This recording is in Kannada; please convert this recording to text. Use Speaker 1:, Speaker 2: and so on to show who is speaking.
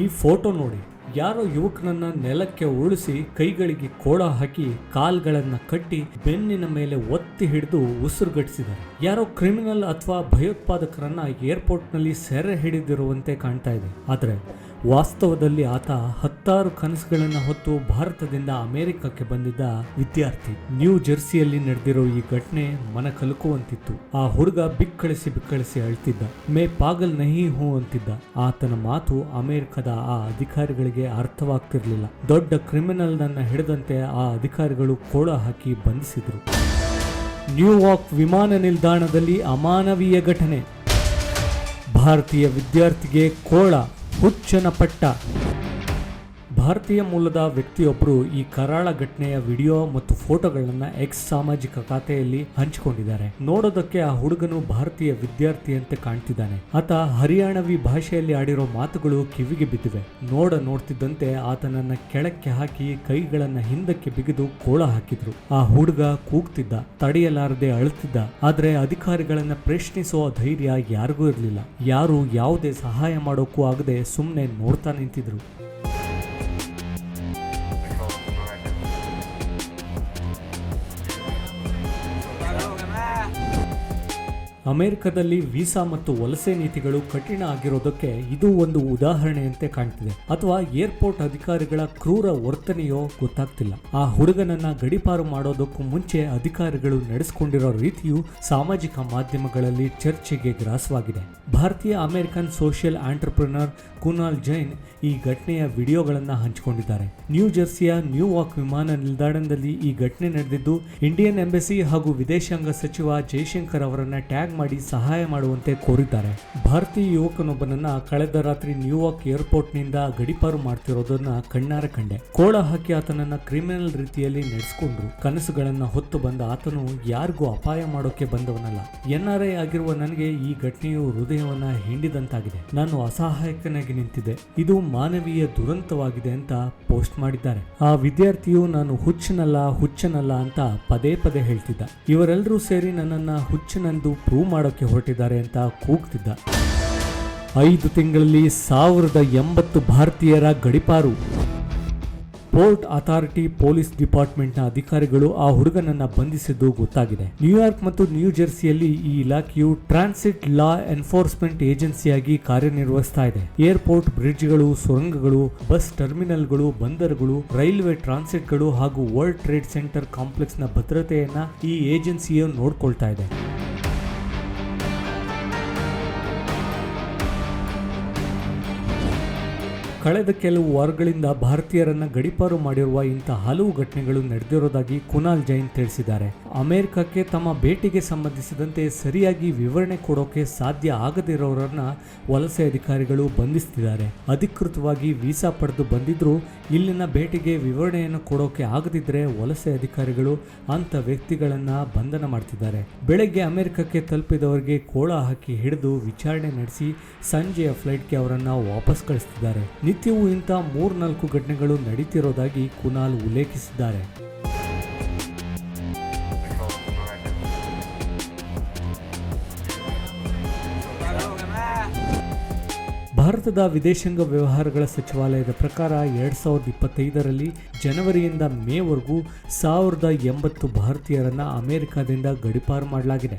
Speaker 1: ಈ ಫೋಟೋ ನೋಡಿ. ಯಾರೋ ಯುವಕನನ್ನ ನೆಲಕ್ಕೆ ಉಳಿಸಿ ಕೈಗಳಿಗೆ ಕೋಳ ಹಾಕಿ ಕಾಲ್ಗಳನ್ನ ಕಟ್ಟಿ ಬೆನ್ನಿನ ಮೇಲೆ ಒತ್ತಿ ಹಿಡಿದು ಉಸಿರುಗಟ್ಟಿಸಿದ್ದಾರೆ. ಯಾರೋ ಕ್ರಿಮಿನಲ್ ಅಥವಾ ಭಯೋತ್ಪಾದಕರನ್ನ ಏರ್ಪೋರ್ಟ್ನಲ್ಲಿ ಸೆರೆ ಹಿಡಿದಿರುವಂತೆ ಕಾಣ್ತಾ ಇದೆ. ಆದರೆ ವಾಸ್ತವದಲ್ಲಿ ಆತ ಹತ್ತಾರು ಕನಸುಗಳನ್ನು ಹೊತ್ತು ಭಾರತದಿಂದ ಅಮೆರಿಕಕ್ಕೆ ಬಂದಿದ್ದ ವಿದ್ಯಾರ್ಥಿ. ನ್ಯೂ ಜೆರ್ಸಿಯಲ್ಲಿ ನಡೆದಿರೋ ಈ ಘಟನೆ ಮನ ಕಲುಕುವಂತಿತ್ತು. ಆ ಹುಡುಗ ಬಿಕ್ಕಳಿಸಿ ಬಿಕ್ಕಳಿಸಿ ಅಳ್ತಿದ್ದ. ಮೇ ಪಾಗಲ್ ನಹಿ ಹೂ ಅಂತಿದ್ದ. ಆತನ ಮಾತು ಅಮೆರಿಕದ ಆ ಅಧಿಕಾರಿಗಳಿಗೆ ಅರ್ಥವಾಗ್ತಿರ್ಲಿಲ್ಲ. ದೊಡ್ಡ ಕ್ರಿಮಿನಲ್ ನನ್ನ ಹಿಡಿದಂತೆ ಆ ಅಧಿಕಾರಿಗಳು ಕೋಳ ಹಾಕಿ ಬಂಧಿಸಿದ್ರು. ನ್ಯೂಯಾರ್ಕ್ ವಿಮಾನ ನಿಲ್ದಾಣದಲ್ಲಿ ಅಮಾನವೀಯ ಘಟನೆ. ಭಾರತೀಯ ವಿದ್ಯಾರ್ಥಿಗೆ ಕೋಳ. ಹುಚ್ಚನ ಪಟ್ಟ ಭಾರತೀಯ ಮೂಲದ ವ್ಯಕ್ತಿಯೊಬ್ಬರು ಈ ಕರಾಳ ಘಟನೆಯ ವಿಡಿಯೋ ಮತ್ತು ಫೋಟೋಗಳನ್ನ ಎಕ್ಸ್ ಸಾಮಾಜಿಕ ಖಾತೆಯಲ್ಲಿ ಹಂಚಿಕೊಂಡಿದ್ದಾರೆ. ನೋಡೋದಕ್ಕೆ ಆ ಹುಡುಗನು ಭಾರತೀಯ ವಿದ್ಯಾರ್ಥಿಯಂತೆ ಕಾಣ್ತಿದ್ದಾನೆ. ಆತ ಹರಿಯಾಣವಿ ಭಾಷೆಯಲ್ಲಿ ಆಡಿರೋ ಮಾತುಗಳು ಕಿವಿಗೆ ಬಿದ್ದಿವೆ. ನೋಡ ನೋಡ್ತಿದ್ದಂತೆ ಆತನನ್ನ ಕೆಳಕ್ಕೆ ಹಾಕಿ ಕೈಗಳನ್ನ ಹಿಂದಕ್ಕೆ ಬಿಗಿದು ಕೋಳ ಹಾಕಿದ್ರು. ಆ ಹುಡುಗ ಕೂಗ್ತಿದ್ದ, ತಡೆಯಲಾರದೆ ಅಳುತ್ತಿದ್ದ. ಆದ್ರೆ ಅಧಿಕಾರಿಗಳನ್ನ ಪ್ರಶ್ನಿಸುವ ಧೈರ್ಯ ಯಾರಿಗೂ ಇರಲಿಲ್ಲ. ಯಾರು ಯಾವುದೇ ಸಹಾಯ ಮಾಡೋಕ್ಕೂ ಆಗದೆ ಸುಮ್ಮನೆ ನೋಡ್ತಾ ನಿಂತಿದ್ರು. ಅಮೆರಿಕದಲ್ಲಿ ವೀಸಾ ಮತ್ತು ವಲಸೆ ನೀತಿಗಳು ಕಠಿಣ ಆಗಿರೋದಕ್ಕೆ ಇದು ಒಂದು ಉದಾಹರಣೆಯಂತೆ ಕಾಣ್ತಿದೆ. ಅಥವಾ ಏರ್ಪೋರ್ಟ್ ಅಧಿಕಾರಿಗಳ ಕ್ರೂರ ವರ್ತನೆಯೋ ಗೊತ್ತಾಗ್ತಿಲ್ಲ. ಆ ಹುಡುಗನನ್ನ ಗಡಿಪಾರು ಮಾಡೋದಕ್ಕೂ ಮುಂಚೆ ಅಧಿಕಾರಿಗಳು ನಡೆಸಿಕೊಂಡಿರೋ ರೀತಿಯು ಸಾಮಾಜಿಕ ಮಾಧ್ಯಮಗಳಲ್ಲಿ ಚರ್ಚೆಗೆ ಗ್ರಾಸವಾಗಿದೆ. ಭಾರತೀಯ American social entrepreneur Kunal Jain ಈ ಘಟನೆಯ ವಿಡಿಯೋಗಳನ್ನು ಹಂಚಿಕೊಂಡಿದ್ದಾರೆ. ನ್ಯೂ ಜೆರ್ಸಿಯ ನ್ಯೂವಾಕ್ ವಿಮಾನ ನಿಲ್ದಾಣದಲ್ಲಿ ಈ ಘಟನೆ ನಡೆದಿದ್ದು, ಇಂಡಿಯನ್ ಎಂಬೆಸಿ ಹಾಗೂ ವಿದೇಶಾಂಗ ಸಚಿವ ಜೈಶಂಕರ್ ಅವರನ್ನ ಟ್ಯಾಗ್ ಮಾಡಿ ಸಹಾಯ ಮಾಡುವಂತೆ ಕೋರಿದ್ದಾರೆ. ಭಾರತೀಯ ಯುವಕನೊಬ್ಬನನ್ನ ಕಳೆದ ರಾತ್ರಿ ನ್ಯೂಯಾರ್ಕ್ ಏರ್ಪೋರ್ಟ್ನಿಂದ ಗಡಿಪಾರು ಮಾಡ್ತಿರೋದನ್ನ ಕಣ್ಣಾರೆ ಕಂಡೆ. ಕೋಳ ಹಾಕಿ ಆತನನ್ನ ಕ್ರಿಮಿನಲ್ ರೀತಿಯಲ್ಲಿ ನಡೆಸಿಕೊಂಡ್ರು. ಕನಸುಗಳನ್ನ ಹೊತ್ತು ಬಂದ ಆತನು ಯಾರಿಗೂ ಅಪಾಯ ಮಾಡೋಕೆ ಬಂದವನಲ್ಲ. ಎನ್ಆರ್ಐ ಆಗಿರುವ ನನಗೆ ಈ ಘಟನೆಯು ಹೃದಯವನ್ನ ಹಿಂಡಿದಂತಾಗಿದೆ. ನಾನು ಅಸಹಾಯಕನಾಗಿ ನಿಂತಿದೆ ಇದು ಮಾನವೀಯ ದುರಂತವಾಗಿದೆ ಅಂತ ಪೋಸ್ಟ್ ಮಾಡಿದ್ದಾರೆ. ಆ ವಿದ್ಯಾರ್ಥಿಯು ನಾನು ಹುಚ್ಚನಲ್ಲ ಹುಚ್ಚನಲ್ಲ ಅಂತ ಪದೇ ಪದೇ ಹೇಳ್ತಿದ್ದ. ಇವರೆಲ್ಲರೂ ಸೇರಿ ನನ್ನನ್ನ ಹುಚ್ಚನೆಂದು ಪ್ರೂವ್ ಮಾಡೋಕೆ ಹೊರಟಿದ್ದಾರೆ ಅಂತ ಕೂಗ್ತಿದ್ದ. ಐದು ತಿಂಗಳಲ್ಲಿ ಸಾವಿರದ ಎಂಬತ್ತು ಭಾರತೀಯರ ಗಡಿಪಾರು. ಪೋರ್ಟ್ ಅಥಾರಿಟಿ ಪೊಲೀಸ್ ಡಿಪಾರ್ಟ್ಮೆಂಟ್ನ ಅಧಿಕಾರಿಗಳು ಆ ಹುಡುಗನನ್ನ ಬಂಧಿಸಿದ್ದು ಗೊತ್ತಾಗಿದೆ. ನ್ಯೂಯಾರ್ಕ್ ಮತ್ತು ನ್ಯೂ ಜೆರ್ಸಿಯಲ್ಲಿ ಈ ಇಲಾಖೆಯು ಟ್ರಾನ್ಸಿಟ್ ಲಾ ಎನ್ಫೋರ್ಸ್ಮೆಂಟ್ ಏಜೆನ್ಸಿಯಾಗಿ ಕಾರ್ಯನಿರ್ವಹಿಸ್ತಾ ಇದೆ. ಏರ್ಪೋರ್ಟ್ ಬ್ರಿಡ್ಜ್ಗಳು, ಸುರಂಗಗಳು, ಬಸ್ ಟರ್ಮಿನಲ್ಗಳು, ಬಂದರುಗಳು, ರೈಲ್ವೆ ಟ್ರಾನ್ಸಿಟ್ಗಳು ಹಾಗೂ ವರ್ಲ್ಡ್ ಟ್ರೇಡ್ ಸೆಂಟರ್ ಕಾಂಪ್ಲೆಕ್ಸ್ನ ಭದ್ರತೆಯನ್ನ ಈ ಏಜೆನ್ಸಿಯು ನೋಡ್ಕೊಳ್ತಾ ಇದೆ. ಕಳೆದ ಕೆಲವು ವಾರಗಳಿಂದ ಭಾರತೀಯರನ್ನ ಗಡಿಪಾರು ಮಾಡಿರುವ ಇಂಥ ಹಲವು ಘಟನೆಗಳು ನಡೆದಿರೋದಾಗಿ ಕುನಾಲ್ ಜೈನ್ ತಿಳಿಸಿದ್ದಾರೆ. ಅಮೆರಿಕಕ್ಕೆ ತಮ್ಮ ಭೇಟಿಗೆ ಸಂಬಂಧಿಸಿದಂತೆ ಸರಿಯಾಗಿ ವಿವರಣೆ ಕೊಡೋಕೆ ಸಾಧ್ಯ ಆಗದಿರೋರನ್ನ ವಲಸೆ ಅಧಿಕಾರಿಗಳು ಬಂಧಿಸ್ತಿದ್ದಾರೆ. ಅಧಿಕೃತವಾಗಿ ವೀಸಾ ಪಡೆದು ಬಂದಿದ್ದರೂ ಇಲ್ಲಿನ ಭೇಟಿಗೆ ವಿವರಣೆಯನ್ನು ಕೊಡೋಕೆ ಆಗದಿದ್ರೆ ವಲಸೆ ಅಧಿಕಾರಿಗಳು ಅಂಥ ವ್ಯಕ್ತಿಗಳನ್ನ ಬಂಧನ ಮಾಡ್ತಿದ್ದಾರೆ. ಬೆಳಗ್ಗೆ ಅಮೆರಿಕಕ್ಕೆ ತಲುಪಿದವರಿಗೆ ಕೋಳ ಹಾಕಿ ಹಿಡಿದು ವಿಚಾರಣೆ ನಡೆಸಿ ಸಂಜೆಯ ಫ್ಲೈಟ್ಗೆ ಅವರನ್ನು ವಾಪಸ್ ಕಳಿಸ್ತಿದ್ದಾರೆ. ನಿತ್ಯವೂ ಇಂಥ ಮೂರ್ನಾಲ್ಕು ಘಟನೆಗಳು ನಡೀತಿರೋದಾಗಿ ಕುನಾಲ್ ಉಲ್ಲೇಖಿಸಿದ್ದಾರೆ. ಭಾರತದ ವಿದೇಶಾಂಗ ವ್ಯವಹಾರಗಳ ಸಚಿವಾಲಯದ ಪ್ರಕಾರ ಎರಡ್ ಸಾವಿರದ ಇಪ್ಪತ್ತೈದರಲ್ಲಿ ಜನವರಿಯಿಂದ ಮೇವರೆಗೂ ಸಾವಿರದ ಎಂಬತ್ತು ಭಾರತೀಯರನ್ನು ಅಮೆರಿಕದಿಂದ ಗಡಿಪಾರು ಮಾಡಲಾಗಿದೆ.